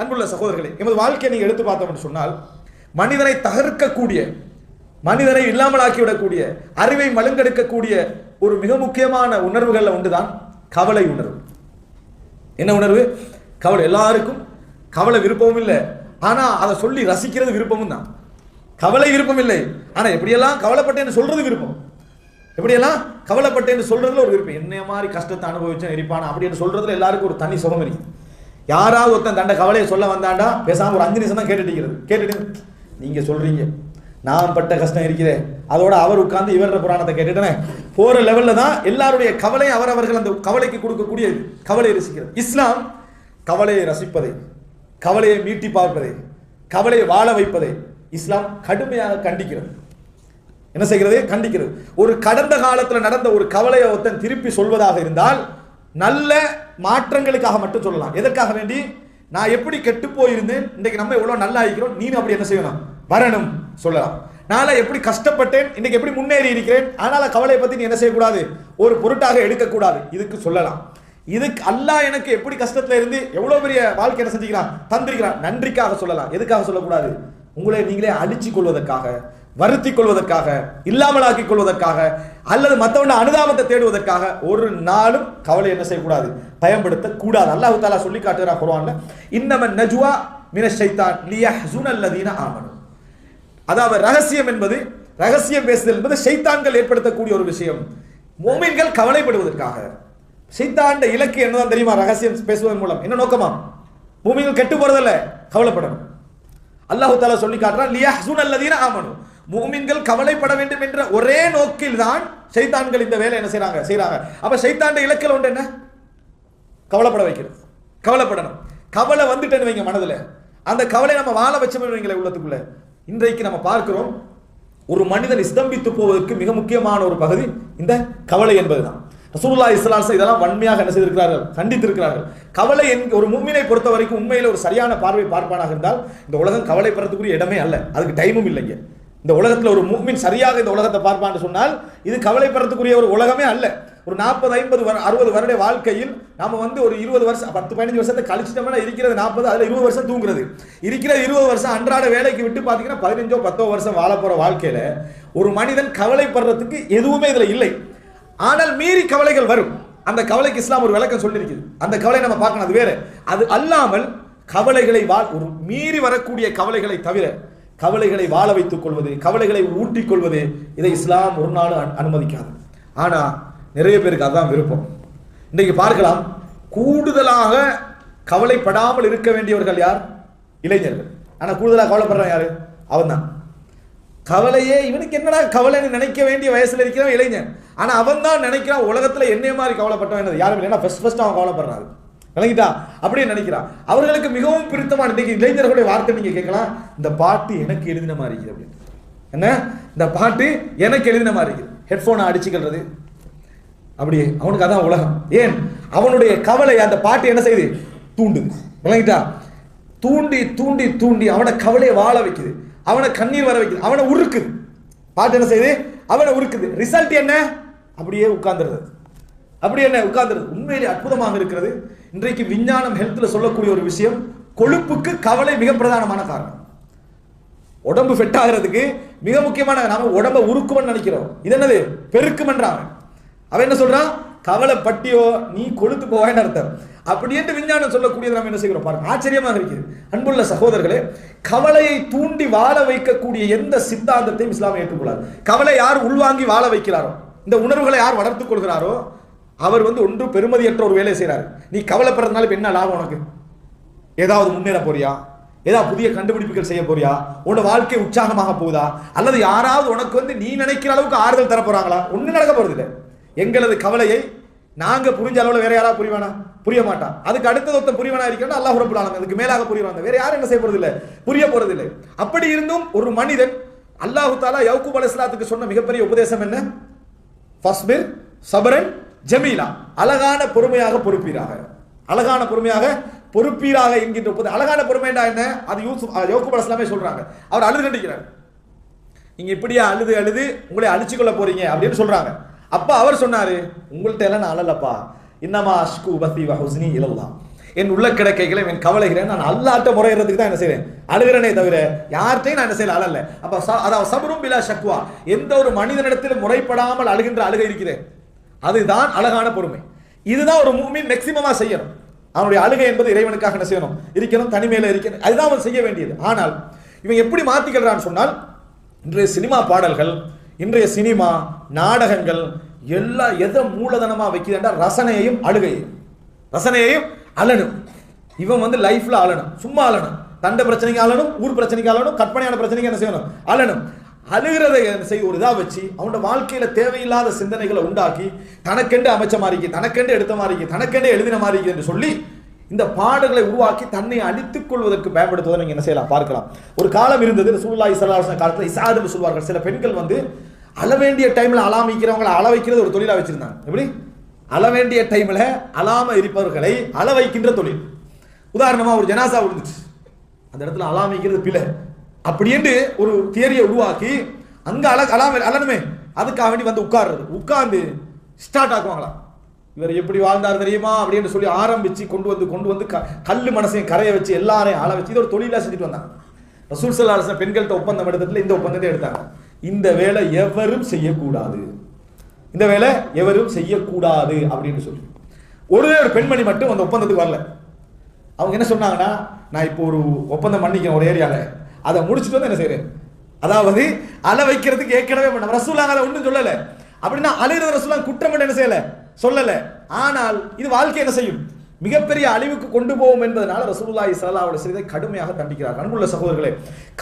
அன்புள்ள சகோதரர்களே எமது வாழ்க்கையை நீங்க எடுத்து பார்த்தோம்னு சொன்னால் மனிதனை தகர்க்கக்கூடிய மனிதனை இல்லாமலாக்கி விடக்கூடிய அறிவை மழுங்கெடுக்கக்கூடிய ஒரு மிக முக்கியமான உணர்வுகளில் ஒன்றுதான் கவலை உணர்வு. என்ன உணர்வு? கவலை. எல்லாருக்கும் கவலை விருப்பமும் இல்லை. ஆனால் அதை சொல்லி ரசிக்கிறது விருப்பமும் தான். கவலை விருப்பம் இல்லை. ஆனால் எப்படியெல்லாம் கவலைப்பட்டேன்னு சொல்றது விருப்பம்? எப்படியெல்லாம் கவலைப்பட்டேன்னு சொல்றதுல ஒரு விருப்பம்? என்ன மாதிரி கஷ்டத்தை அனுபவிச்சேன் இருப்பானா? அப்படின்னு சொல்றதுல எல்லாருக்கும் ஒரு தனி சுகம் இருக்குது யாராவது ஒருத்தன் தண்ட கவலையை சொல்ல வந்தாண்டா பேசாமல் ஒரு அஞ்சு நிமிஷம் தான் கேட்டுட்டு கேட்டுட்டு நீங்கள் சொல்கிறீங்க நான் பட்ட கஷ்டம் இருக்கிறே. அதோட அவர் உட்கார்ந்து இவர புராணத்தை கேட்டுட்டனே. போகிற லெவலில் தான் எல்லாருடைய கவலை அவரவர்கள் அந்த கவலைக்கு கொடுக்கக்கூடிய கவலையை ரசிக்கிறது. இஸ்லாம் கவலையை ரசிப்பதை கவலையை மீட்டி பார்ப்பதை கவலையை வாழ வைப்பதை இஸ்லாம் கடுமையாக கண்டிக்கிறது. என்ன செய்கிறது? கண்டிக்கிறது. ஒரு கடந்த காலத்தில் நடந்த ஒரு கவலையை ஒருத்தன் திருப்பி சொல்வதாக இருந்தால் நல்ல மாற்றங்களுக்காக மட்டும் சொல்லலாம். எதற்காக வேண்டி? நான் எப்படி கெட்டு போயிருந்தேன் இன்றைக்கு நம்ம எவ்வளோ நல்லா இருக்கிறோம் நீ அப்படி என்ன செய்யணும்? வரணும் சொல்லலாம். நான் எப்படி கஷ்டப்பட்டேன் இன்னைக்கு எப்படி முன்னேறி இருக்கிறேன் அதனால் கவலையை பற்றி நீ என்ன செய்யக்கூடாது? ஒரு பொருட்டாக எடுக்கக்கூடாது. இதுக்கு சொல்லலாம். இதுக்கு அல்லாஹ் எனக்கு எப்படி கஷ்டத்தில் இருந்து எவ்வளோ பெரிய வாழ்க்கை என்ன செஞ்சுக்கிறான்? தந்திருக்கிறான். நன்றிக்காக சொல்லலாம். எதுக்காக சொல்லக்கூடாது? உங்களை நீங்களே அழிச்சு கொள்வதற்காக. வருத்திக் கொள்வதற்காக இல்லாமலாக்கிக் கொள்வதற்காக அல்லது மற்றவன அனுதாபத்தை தேடுவதற்காக ஒரு நாளும் கவலை என்ன செய்யக்கூடாது? பயன்படுத்த கூடாது அல்லாஹு தாலா சொல்லி காட்டுகிறா குர்ஆன்ல இன்னம நஜுவா மின ஷைத்தான் லியஹ்சுன அல்லதீன ஆமனும் அதாவது ரகசியம் என்பது ரகசியம் பேசுதல் என்பது ஷைத்தான்கள் ஏற்படுத்தக்கூடிய ஒரு விஷயம். மோமின்கள் கவலைப்படுவதற்காக. ஷைத்தாண்ட இலக்கு என்னதான் தெரியுமா? ரகசியம் பேசுவதன் மூலம். என்ன நோக்கமா? மூமின்கள் கெட்டு போறதில்ல கவலைப்படணும். அல்லாஹு தாலா சொல்லி காட்டுறான் லியஹ்சுன அல்லதீன ஆமனும் மூமின்கள் கவலைப்பட வேண்டும் என்ற ஒரே நோக்கில் தான் ஷைத்தான்கள் இந்த வேலை என்ன செய்யறாங்க செய்யறாங்க அப்ப சைத்தாண்ட இலக்கில் ஒன்று என்ன? கவலைப்பட வைக்கிறது கவலைப்படணும். கவலை வந்துட்டேன்னு வைங்க மனதுல. அந்த கவலை நம்ம வாழ வச்சோம்னு உள்ளத்துக்குள்ள. இன்றைக்கு நம்ம பார்க்கிறோம் ஒரு மனிதன் ஸ்தம்பித்து போவதற்கு மிக முக்கியமான ஒரு பகுதி இந்த கவலை என்பதுதான். ரசூல்லா இஸ்லாம் இதெல்லாம் வன்மையாக என்ன செய்திருக்கிறார்கள்? கண்டித்திருக்கிறார்கள். கவலை என் ஒரு மும்மினை பொறுத்த வரைக்கும் உண்மையில ஒரு சரியான பார்வை பார்ப்பானாக இருந்தால் இந்த உலகம் கவலைப்படுறதுக்குரிய இடமே அல்ல. அதுக்கு டைமும் இல்லைங்க. இந்த உலகத்தில் ஒரு மூமின் சரியாக இந்த உலகத்தை பார்ப்பான்னு சொன்னால் இது கவலைப்படுறதுக்குரிய ஒரு உலகமே அல்ல. ஒரு நாற்பது ஐம்பது அறுபது வருட வாழ்க்கையில் நாம வந்து ஒரு இருபது வருஷம் பத்து பதினஞ்சு வருஷத்தை கழிச்சிட்டோம்னா இருக்கிறது நாற்பது அதில் இருபது வருஷம் தூங்குறது. இருக்கிற இருபது வருஷம் அன்றாட வேலைக்கு விட்டு பார்த்தீங்கன்னா பதினஞ்சோ பத்தோ வருஷம் வாழ போகிற வாழ்க்கையில் ஒரு மனிதன் கவலைப்படுறதுக்கு எதுவுமே இதில் இல்லை. ஆனால் மீறி கவலைகள் வரும். அந்த கவலைக்கு இஸ்லாம் ஒரு விளக்கம் சொல்லியிருக்குது. அந்த கவலை நம்ம பார்க்கணும் அது வேற. அது அல்லாமல் கவலைகளை வா ஒரு மீறி வரக்கூடிய கவலைகளை தவிர கவலைகளை வாழ வைத்துக் கொள்வது கவலைகளை ஊட்டிக் கொள்வது இதை இஸ்லாம் ஒரு நாள் அனு- அனுமதிக்காது. ஆனா நிறைய பேருக்கு அதுதான் விருப்பம். இன்னைக்கு பார்க்கலாம் கூடுதலாக கவலைப்படாமல் இருக்க வேண்டியவர்கள் யார்? இளைஞர்கள். ஆனா கூடுதலாக கவலைப்படுறான் யாரு? அவன்தான். கவலையே இவனுக்கு என்னடா கவலைன்னு நினைக்க வேண்டிய வயசுல இருக்கிறவன் இளைஞன். ஆனா அவன் தான் நினைக்கிறான் உலகத்துல என்னைய மாதிரி கவலைப்பட்டவன் என்னது? யாரும் இல்லைன்னா ஃபர்ஸ்ட் ஃபர்ஸ்ட் அவன் கவலைப்படுறாரு. விளங்கிட்டா? அப்படியே நினைக்கிறான் அவர்களுக்கு மிகவும் பிடித்தமான இன்னைக்கு இளைஞர்களுடைய வார்த்தை நீங்க கேட்கலாம். இந்த பாட்டு எனக்கு எழுதின மாதிரி இருக்குது அப்படின்னு. என்ன? இந்த பாட்டு எனக்கு எழுதின மாதிரி இருக்குது. ஹெட்ஃபோனை அடிச்சுக்கிறது அப்படியே அவனுக்கு அதான் உலகம். ஏன்? அவனுடைய கவலை அந்த பாட்டு என்ன செய்யுது? தூண்டுது. விளங்கிட்டா? தூண்டி தூண்டி தூண்டி அவனை கவலையை வாழ வைக்குது. அவனை கண்ணீர் வர வைக்குது. அவனை உருக்குது. பாட்டு என்ன செய்யுது? அவனை உருக்குது. ரிசல்ட் என்ன? அப்படியே உட்கார்ந்துருது. அப்படி என்ன? உட்கார்ந்துருது. உண்மையிலே அற்புதமாக இருக்கிறது. இன்றைக்கு விஞ்ஞானம் ஹெல்த்தில் சொல்லக்கூடிய ஒரு விஷயம் கொழுப்புக்கு கவலை மிக பிரதானமான காரணம். உடம்பு ஃபிட் ஆகிறதுக்கு மிக முக்கியமான நாம உடம்ப உருக்குமன் நினைக்கிறோம். இது என்னது? பெருக்குமன்றான். அவன் என்ன சொல்றான்? கவலைப்பட்டியோ நீ கொழுத்து போவான்னு அர்த்தம். அப்படின்ட்டு விஞ்ஞானம் சொல்லக்கூடியது நம்ம என்ன செய்கிறோம்? பாருங்க ஆச்சரியமாக இருக்குது அன்புள்ள சகோதரர்களே கவலையை தூண்டி வாழ வைக்கக்கூடிய எந்த சித்தாந்தத்தையும் இஸ்லாம் ஏற்றுக்கொள்ளாது. கவலை யார் உள்வாங்கி வாழ வைக்கிறாரோ இந்த உணர்வுகளை யார் வளர்த்துக் கொள்கிறாரோ அவர் வந்து ஒன்று பெருமதியற்ற ஒரு வேலையை செய்கிறார் நீ கவலைப்படுறதுனால இப்போ என்ன லாபம் உனக்கு? ஏதாவது முன்னேற போறியா? ஏதாவது புதிய கண்டுபிடிப்புகள் செய்ய போறியா? உன்னோட வாழ்க்கை உற்சாகமாக போகுதா? அல்லது யாராவது உனக்கு வந்து நீ நினைக்கிற அளவுக்கு ஆறுதல் தர போறாங்களா? ஒன்றும் நடக்க போறது இல்லை. எங்களது கவலையை நாங்கள் புரிஞ்ச அளவில் வேற யாராவது புரிவானா? புரிய மாட்டான் அதுக்கு அடுத்தது ஒருத்தன் புரியவனா இருக்கணும் அல்லாஹ் ரப்பல் அதுக்கு மேலாக புரியவாங்க வேற யாரும் என்ன செய்ய போறது இல்லை. புரிய போறது இல்லை. அப்படி இருந்தும் ஒரு மனிதன் அல்லாஹு தாலா யவுக்கூப் அலிஸ்லாத்துக்கு சொன்ன மிகப்பெரிய உபதேசம் என்ன? ஃபஸ்பிர் சபரன் ஜமீலா அழகான பொறுமையாக பொறுப்பீராக. அழகான பொறுமையாக பொறுப்பீராக என்கின்ற உபதே அழகான பொறுமைண்டா என்ன? அது யூசுப் யோகுப் அலைஹிஸ்ஸலாமே சொல்றாங்க. அவர் அழுது கண்டிக்கிறார். நீங்க இப்படியா அழுது அழுது உங்களை அழிச்சு கொள்ள போறீங்க அப்படின்னு சொல்றாங்க. அப்ப அவர் சொன்னாரு உங்கள்ட்ட எல்லாம் நான் அழலப்பா. இன்னமா அஷ்கு பத்தி வஹுஸ்னி இலல்லாம் என் உள்ள கிடக்கைகளை என் கவலைகளை நான் அல்லாட்ட முறையிறதுக்கு தான் என்ன செய்றேன் அழுகிறனே தவிர யார்கிட்டையும் நான் என்ன செய்யல அழல. அப்ப அதாவது சபரும் பிலா ஷக்வா எந்த ஒரு மனிதனிடத்தில் முறைப்படாமல் அழுகின்ற அழுகை இருக்கிறேன் அதுதான் அழகான பொறுமை. இதுதான் ஒரு மூமின் மேக்சிமமாக செய்யணும். அவனுடைய அழுகை என்பது இறைவனுக்காக என்ன செய்யணும்? இருக்கணும் தனிமையில் இருக்கணும். அதுதான் அவன் செய்ய வேண்டியது. ஆனால் இவன் எப்படி மாற்றிக்கிறான்னு சொன்னால் இன்றைய சினிமா பாடல்கள் இன்றைய சினிமா நாடகங்கள் எல்லாம் எதை மூலதனமாக வைக்குதுன்றா ரசனையையும் அழுகையையும். ரசனையையும் அழணும் இவன் வந்து லைஃப்பில் அழணும் சும்மா அழணும் தண்டை பிரச்சனைக்கு அழணும் ஊர் பிரச்சனைக்கு அழணும் கற்பனையான பிரச்சனைக்கு என்ன செய்யணும்? அழணும் அழுகிறதை என்ன செய்ய ஒரு இதாக வச்சு அவனோட வாழ்க்கையில் தேவையில்லாத சிந்தனைகளை உண்டாக்கி தனக்கெண்டு அமைச்ச மாதிரிக்கு தனக்கெண்டு எடுத்த மாதிரிக்கு தனக்கெண்டு எழுதின மாதிரிக்கு என்று சொல்லி இந்த பாடல்களை உருவாக்கி தன்னை அழித்துக் கொள்வதற்கு பயன்படுத்துவதை நீங்கள் என்ன செய்யலாம்? பார்க்கலாம். ஒரு காலம் இருந்தது ரசூலுல்லாஹி ஸல்லல்லாஹு காலத்தில் இசாதுன்னு சொல்வார்கள். சில பெண்கள் வந்து அழ வேண்டிய டைமில் அலாமிக்கிறவங்களை அள வைக்கிறது ஒரு தொழிலாக வச்சுருந்தாங்க. எப்படி? அள வேண்டிய டைமில் அலாம இருப்பவர்களை அள வைக்கின்ற தொழில். உதாரணமாக ஒரு ஜனாசா விழுந்துச்சு. அந்த இடத்துல அலாமிக்கிறது பிழை. அப்படின்ட்டு ஒரு தியரியை உருவாக்கி அங்கே அழ அழாம அழனுமே அதுக்காக வேண்டி வந்து உட்கார்றது. உட்கார்ந்து ஸ்டார்ட் ஆக்குவாங்களாம் இவர் எப்படி வாழ்ந்தார் தெரியுமா? அப்படின்னு சொல்லி ஆரம்பித்து கொண்டு வந்து கொண்டு வந்து க- கல் மனசையும் கரைய வச்சு எல்லாரையும் ஆள வச்சு இது ஒரு தொழிலாக செஞ்சுட்டு வந்தாங்க. ரசூல் சல்லா அரசு பெண்கள்கிட்ட ஒப்பந்தம் எடுத்ததுல இந்த ஒப்பந்தத்தை எடுத்தாங்க. இந்த வேலை எவரும் செய்யக்கூடாது. இந்த வேலை எவரும் செய்யக்கூடாது அப்படின்னு சொல்லி. ஒரே ஒரு பெண்மணி மட்டும் அந்த ஒப்பந்தத்துக்கு வரல. அவங்க என்ன சொன்னாங்கன்னா நான் இப்போ ஒரு ஒப்பந்தம் பண்ணிக்கிறேன் ஒரு ஏரியாவில் அதை முடிச்சுட்டு வந்து என்ன செய்றேன் அதாவது அலை வைக்கிறதுக்கு ஏற்கனவே பண்ண ரசூலாங்க அதை ஒன்றும் சொல்லல. அப்படின்னா அழுகிற ரசூலாம் குற்றம் என்ன செய்யல? சொல்லல. ஆனால் இது வாழ்க்கை என்ன செய்யும்? மிகப்பெரிய அழிவுக்கு கொண்டு போவோம் என்பதனால ரசூலுல்லாஹி ஸல்லல்லாஹு அலைஹி கடுமையாக தண்டிக்கிறார். அன்புள்ள சகோதரர்களே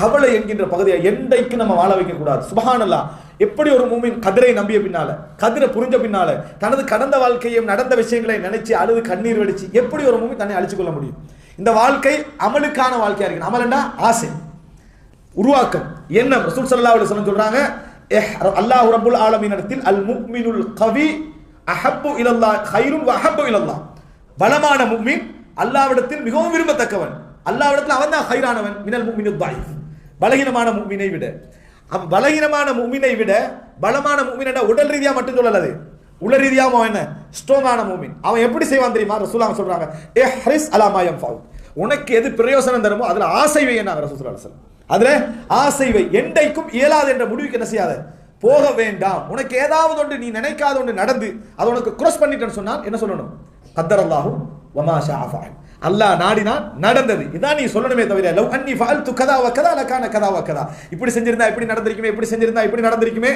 கவலை என்கின்ற பகுதியை என்றைக்கு நம்ம வாழ வைக்க கூடாது சுபஹானல்லா எப்படி ஒரு மூமின் கதிரை நம்பிய பின்னால கதிரை புரிஞ்ச பின்னால தனது கடந்த வாழ்க்கையும் நடந்த விஷயங்களை நினைச்சு அழுது கண்ணீர் வெடிச்சு எப்படி ஒரு மூமின் தன்னை அழிச்சு கொள்ள முடியும்? இந்த வாழ்க்கை அமலுக்கான வாழ்க்கையா இருக்கு அமலண்டா ஆசை. உருவாக்கம். என்ன? ரசூல் சல்லா அலி வஸல்லம் சொல்றாங்க அல்லாஹ் ரபுல் ஆலமீன் இடத்தில் அல் முக்மினுல் கவி அஹப்பு இலல்லா ஹைரும் அஹப்பு இலல்லா பலமான முக்மின் அல்லாவிடத்தில் மிகவும் விரும்பத்தக்கவன். அல்லாவிடத்தில் அவன் தான் ஹைரானவன் மினல் முக்மினு தாயிஃப் பலகீனமான முக்மினை விட. அவன் பலகீனமான முக்மினை விட பலமான முஃமின் உடல் ரீதியாக மட்டும் சொல்லலது உள ரீதியாக அவன் என்ன? ஸ்ட்ராங்கான மூமின் அவன் எப்படி செய்வான் தெரியுமா? ரசூலாங்க சொல்றாங்க ஏ ஹரிஸ் அலாமாயம் ஃபாவு உனக்கு எது பிரயோசனம் தருமோ அதில் ஆசை வை என்ன ரசூல் ஸல்லல்லாஹு அதுல ஆசைவை என்றைக்கும் இயலாது என்ற முடிவுக்கு என்ன செய்யாத? போக வேண்டாம். உனக்கு ஏதாவது ஒன்று நீ நினைக்காத ஒன்று நடந்து அதை உனக்கு கிராஸ் பண்ணிட்டேன்னு சொன்னால் என்ன சொல்லணும்? கத்தரல்லாகும் வமாஷா அஃபால் அல்லாஹ் நாடினா நடந்தது. இதான் நீ சொல்லணுமே தவிர லவ் அன்னி ஃபால்து கதா வக்கதா லக்கான கதா வக்கதா இப்படி செஞ்சிருந்தா இப்படி நடந்திருக்குமே இப்படி செஞ்சிருந்தா இப்படி நடந்திருக்குமே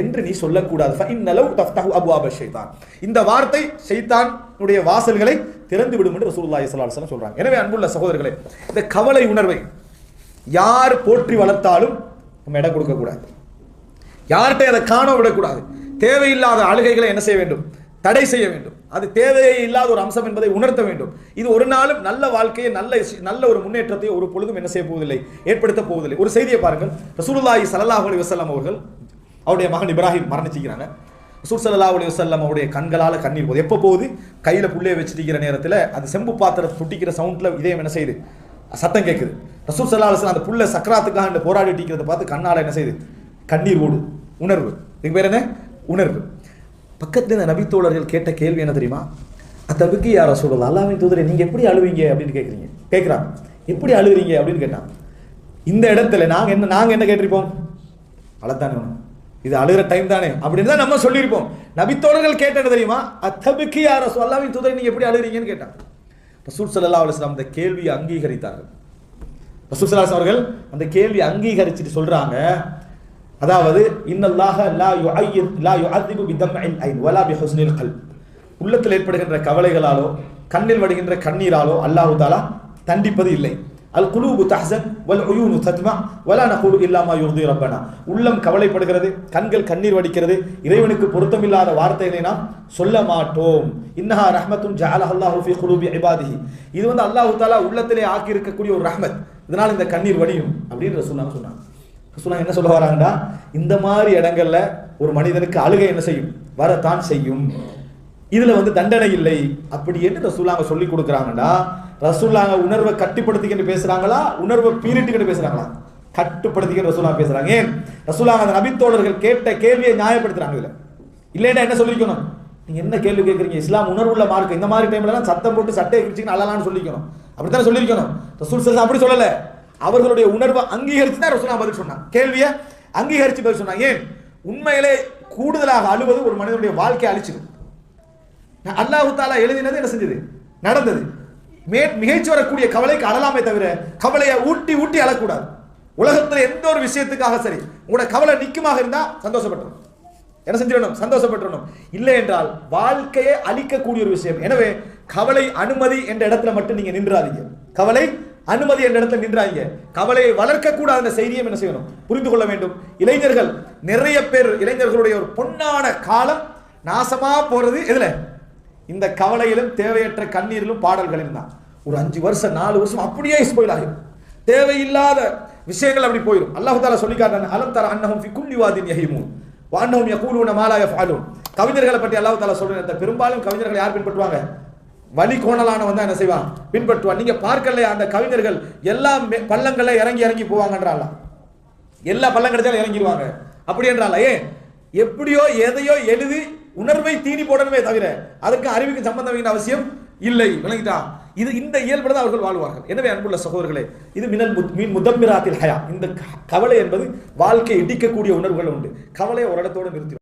என்று நீ சொல்லக்கூடாது. இன்னலவு தஃப்தஹு அபுவாப ஷைதான் இந்த வார்த்தை ஷைத்தானுடைய வாசல்களை திறந்து விடும் என்று ரசூலுல்லாஹி ஸல்லல்லாஹு அலைஹி வஸல்லம் சொல்றாங்க. எனவே அன்புள்ள சகோதரர்களே இந்த கவலை உணர்வை யார் போற்றி வளர்த்தாலும் நம்ம இடம் கொடுக்கக்கூடாது. யார்கிட்ட அதை காண விடக்கூடாது. தேவையில்லாத அழுகைகளை என்ன செய்ய வேண்டும்? தடை செய்ய வேண்டும். அது தேவையே இல்லாத ஒரு அம்சம் என்பதை உணர்த்த வேண்டும். இது ஒரு நாளும் நல்ல வாழ்க்கையை நல்ல நல்ல ஒரு முன்னேற்றத்தை ஒரு பொழுதும் என்ன செய்ய போவதில்லை ஏற்படுத்த போவதில்லை. ஒரு செய்தியை பாருங்கள். ரசூலுல்லாஹி சல்லாஹ் அலி வசல்லாம் அவர்கள் அவருடைய மகன் இப்ராஹிம் மரணிச்சிக்கிறாங்க. ரசூல் சல்லா அலி வஸல்லம் அவருடைய கண்களால் கண்ணீர் போகுது எப்போ போகுது? கையில் புள்ளைய வச்சிருக்கிற நேரத்தில் அது செம்பு பாத்திரம் துட்டிக்கிற சவுண்டில் இதயம் என்ன செய்யுது? சத்தம் கேட்குது ரசூல் சல்லா அலுவலாம் அந்த புள்ள சக்கராத்துக்காக இந்த போராடிட்டு இருக்கிறத பார்த்து கண்ணால் என்ன செய்யுது கண்ணீர் ஓடு உணர்வு. இதுக்கு பேர் என்ன? உணர்வு. பக்கத்தில் இந்த நபித்தோழர்கள் கேட்ட கேள்வி என்ன தெரியுமா? அத்தபிக்கு யார் சொல்லலாம் அல்லாவின் தூதரை நீங்கள் எப்படி அழுவீங்க அப்படின்னு கேட்குறீங்க கேட்குறாங்க எப்படி அழுகிறீங்க அப்படின்னு கேட்டான். இந்த இடத்துல நாங்கள் என்ன நாங்கள் என்ன கேட்டிருப்போம்? அழத்தானே இது அழுகிற டைம் தானே. அப்படின்னு தான் நம்ம சொல்லியிருப்போம். நபித்தோழர்கள் கேட்டது தெரியுமா? அத்தபுக்கு யார் அல்லாவின் தூதரை நீங்கள் எப்படி அழுகிறீங்கன்னு கேட்டான். ரசூல் சல்லா அலுவலாம் அந்த கேள்வியை அங்கீகரித்தார்கள். ரசூசலாஸ் அவர்கள் அந்த கேள்வியை அங்கீகரிச்சுட்டு சொல்றாங்க. அதாவது இன்னல்லாஹ லா யுஅய்யித் லா யுஅذிபு பிதம்இல் ஐன் வலா பிஹுஸ்னில் கல்ப். உள்ளத்தில் ஏற்படுகின்ற கவலைகளாலோ கண்ணில் வடுகின்ற கண்ணீராலோ அல்லாஹு தாலா தண்டிப்பது இல்லை. அல் குலூபு தஹசன் வல் உயூனு தத்மா வலா நகுலு இல்லாமா யுர்தி ரப்பனா. உள்ளம் கவலைப்படுகிறது கண்கள் கண்ணீர் வடிக்கிறது இறைவனுக்கு பொருத்தமில்லாத வார்த்தைகளை நாம் சொல்ல மாட்டோம். இன்னஹா ரஹ்மத்துன் ஜஅலஹ அல்லாஹு ஃபீ குலூபி இபாதிஹி. இது வந்து அல்லாஹு தாலா உள்ளத்திலே ஆக்கி இருக்கக்கூடிய ஒரு ரஹ்மத். இதனால் இந்த கண்ணீர் வடியும் அப்படின்னு ரசூலுல்லாஹ் சொன்னாங்க. ரசூலா என்ன சொல்ல வராங்கடா இந்த மாதிரி இடங்கள்ல ஒரு மனிதனுக்கு அழுகை என்ன செய்யும்? வரத்தான் செய்யும். இதுல வந்து தண்டனை இல்லை. அப்படி என்று ரசூலாங்க சொல்லி கொடுக்குறாங்கடா ரசூலாங்க உணர்வை கட்டுப்படுத்திக்கிட்டு பேசுறாங்களா? உணர்வை பீரிட்டுக்கிட்டு பேசுறாங்களா? கட்டுப்படுத்திக்கிட்டு ரசூலா பேசுறாங்க. ஏன்? ரசூலாங்க அந்த நபித்தோழர்கள் கேட்ட கேள்வியை நியாயப்படுத்துறாங்க இதுல. இல்லைன்னா என்ன சொல்லிக்கணும்? நீங்க என்ன கேள்வி கேட்குறீங்க இஸ்லாம் உணர்வுள்ள மார்க்கு இந்த மாதிரி டைம்லலாம் சத்தம் போட்டு சட்டையை கிழிச்சிங்கன்னு அழலான்னு சொல்லிக்கணும். அப்படித்தானே சொல்லியிருக்கணும்? ரசூல் சல்லா அப்படி சொல்லல. அவர்களுடைய உணர்வை அங்கீகரித்து தான் ரசூலா பதில் சொன்னாங்க கேள்வியை அங்கீகரித்து பதில் சொன்னாங்க ஏன்? உண்மையிலே கூடுதலாக அழுவது ஒரு மனிதனுடைய வாழ்க்கையை அழிச்சிடும். அல்லாஹு தாலா எழுதினது என்ன செஞ்சது? நடந்தது. மே மிகைச்சு வரக்கூடிய கவலைக்கு அழலாமே தவிர கவலையை ஊட்டி ஊட்டி அழக்கூடாது. உலகத்துல எந்த ஒரு விஷயத்துக்காக சரி உங்களோட கவலை நிற்குமாக இருந்தால் சந்தோஷப்பட்டுரும். என்ன செஞ்சிடணும்? சந்தோஷப்பட்டுடணும். இல்லை என்றால் வாழ்க்கையை அழிக்கக்கூடிய ஒரு விஷயம். எனவே கவலை அனுமதி என்ற இடத்துல மட்டும் நீங்க நின்றாதீங்க. கவலை அனுமதி என்ற இடத்துல நின்றாங்க கவலையை வளர்க்கக்கூடாத செய்தியும் என்ன செய்யணும். புரிந்து கொள்ள வேண்டும். இளைஞர்கள் நிறைய பேர் இளைஞர்களுடைய ஒரு பொன்னான காலம் நாசமா போறது எதுல? இந்த கவலையிலும் தேவையற்ற கண்ணீரிலும் பாடல்களில் தான். ஒரு அஞ்சு வருஷம் நாலு வருஷம் அப்படியே ஸ்போயில் ஆகும் தேவையில்லாத விஷயங்கள் அப்படி போயிடும் அல்லாஹ் தாலா சொல்லி அலம் தர அன்னஹும் ஃபி குல்லி வாதின் யஹிமூன். வாண்டவும் யகூலுன மா லா கவிஞர்களை பற்றி அல்லாஹ் தாலா சொல்ற பெரும்பாலும் கவிஞர்களை யார் பின்பற்றுவாங்க? வழி கோணலான வந்தா என்ன செய்வான்? பின்பற்றுவான். நீங்க பார்க்கலையா அந்த கவிஞர்கள் எல்லா பள்ளங்களில் இறங்கி இறங்கி போவாங்கன்றால எல்லா பள்ளம் கிடைச்சாலும் இறங்கிடுவாங்க அப்படி என்றால ஏன்? எப்படியோ எதையோ எழுதி உணர்வை தீனி போடணுமே தவிர அதுக்கு அறிவுக்கு சம்பந்தம் அவசியம் இல்லை. விளங்கிட்டான் இது இந்த இயல்புல தான் அவர்கள் வாழ்வார்கள். எனவே அன்புள்ள சகோதரர்களே இது மினல் மீன் முதம்பிராத்தில் ஹயா. இந்த கவலை என்பது வாழ்க்கையை இடிக்கக்கூடிய உணர்வுகள் உண்டு. கவலையை ஒரு இடத்தோடு நிறுத்தி